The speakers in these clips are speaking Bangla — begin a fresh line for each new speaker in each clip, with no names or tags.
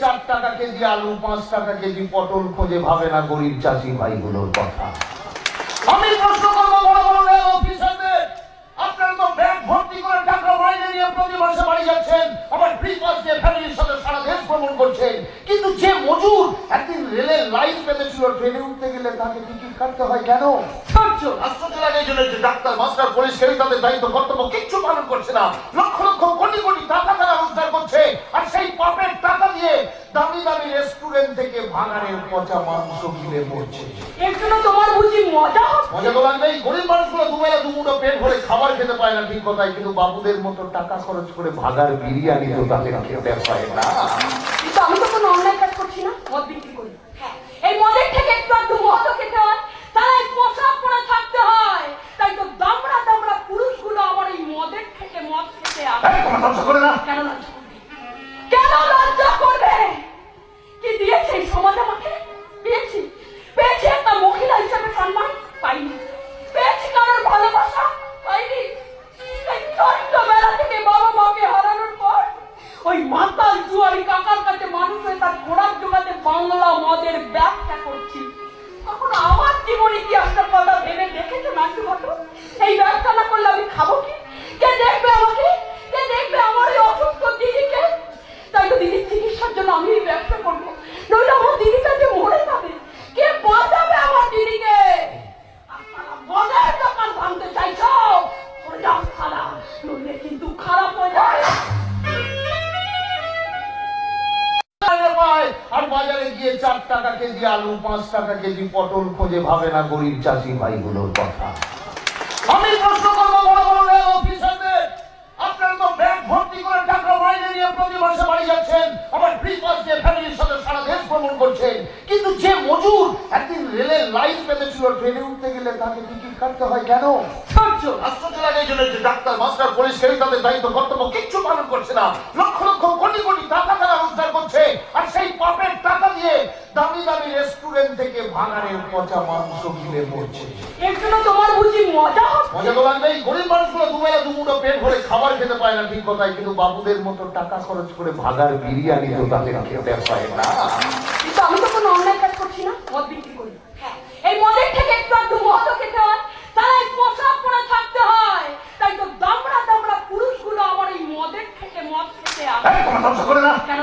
চার টাকা কেজি আলু, পাঁচ টাকা কেজি পটল খোঁজে ভাবে না গরিব চাষি ভাইগুলোর কথা। আমি প্রশ্ন করব, বড় বড় রেল অফিসারদের আপনারা তো ব্যাংক ভর্তি করে টাকা মাইনে নিয়ে প্রতি মাসে বাড়ি যাচ্ছেন। আবার দিয়ে ফ্যামিলির সাথে সারা দেশ ভ্রমণ করছেন। কিন্তু যে মজুর একদিন রেলের লাইন পেতেছিল ট্রেনে উঠতে গেলে তাকে টিকিট কাটতে হয় কেন? এই জন্য যে ডাক্তার মাস্টার পুলিশ কেউ তাদের দায়িত্ব, কর্তব্য, কিচ্ছু পালন করছে না লক্ষ লক্ষ কোটি কোটি টাকা তারা রোজগার করছে আর সেই পাপের টাকা দিয়ে দামি দামি রেস্টুরেন্ট থেকে ভাঙারের পচা মাংস কিনে মরছে।
এর জন্য তোমার বুঝি মজা
মজা তো লাগবেই। গরিব মানুষগুলো দুবেলা দুমুটো পেট ভরে খাবার খেতে পায় না ঠিক কথাই কিন্তু বাবুদের মতো টাকা খরচ করে ভাগার বিরিয়ানি তো তাদের খেতে পায় না।
কিন্তু আমি তো কোনো অন্যায় কাজ করছি না মদ বিক্রি করি। মাতাল জুয়ারি কাকার কাছে মানুষ হয়ে তার ঘোড়ার জোগাতে বাংলা মদের ব্যবসা করছি। তখন আমার জীবন ইতিহাসটার কথা ভেবে দেখেছ নাকি ঘটো এই ব্যবসা করলে আমি খাব কি? কে দেখবে আমাকে?
বাজারে গিয়ে চার টাকা কেজি আলু, পাঁচ টাকা কেজি পটল খোঁজে ভাবে না গরিব চাষি ভাইগুলোর কথা। আমি প্রশ্ন করব, বড় বড় অফিসারদের। আপনারা তো ব্যাংক ভর্তি করে টাকা বাইরে নিয়ে প্রতি মাসে বাড়ি যাচ্ছেন। আবার ফ্রি পাস দিয়ে ফ্যামিলির সাথে সারা দেশ ভ্রমণ করছেন। কিন্তু যে মজুর রেলের লাইন পেতেছিল ট্রেনে উঠতে গেলে তাকে টিকিট কাটতে হয় কেন? আশ্চর্য আশ্চর্য লাগে এই জন্য যে ডাক্তার মাস্টার পুলিশ কেউ তাদের দায়িত্ব কর্তব্য কিচ্ছু পালন করছে না। লক্ষ লক্ষ কোটি কোটি টাকা তারা রোজগার করছে। আর সেই পাপের টাকা দিয়ে দামি দামি রেস্টুরেন্ট থেকে ভাঙারের পচা মাংস কিনে মরছে
এর জন্য তোমার বুঝি মজা
মজা তো লাগবেই। গরিব মানুষগুলো দুবেলা দুমুটো পেট ভরে খাবার খেতে পায় না ঠিক কথাই কিন্তু বাবুদের মতো টাকা খরচ করে ভাগার বিরিয়ানি তো তাদের খেতে পায় না।
কিন্তু আমি তো কোনো অন্যায় কাজ করছি না মদ বিক্রি করি হ্যাঁ, এই মদের থেকে একটু একটু মদও খেতে হয় তারা এই পোশাক পরে থাকতে হয় তাই তো দামড়া দামড়া পুরুষগুলো আমার এই মদের থেকে
ধ্বংস করে না?
কেন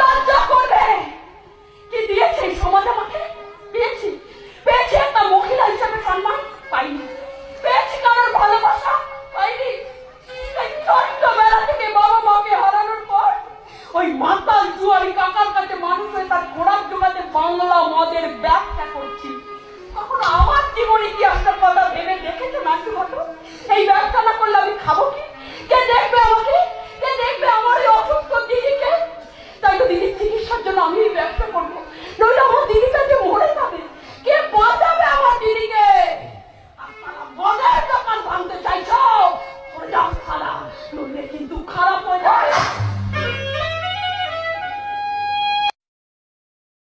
লজ্জা করবে? লজ্জা কি দিয়েছে? এই সমাজ আমাকে? পেয়েছি। পেয়েছি একটা মহিলা হিসেবে সম্মান পাইনি। পেয়েছি কারোর ভালোবাসা পাইনি। ছোট্টবেলা থেকে বাবা মাকে হারানোর পর ওই মাতাল জুয়ারি কাকার কাছে মানুষ হয়ে তার ঘোড়ার জোগাতে বাংলা মদের ব্যবসা করছি। কখনো আমার জীবন আমি ব্যবসা করব।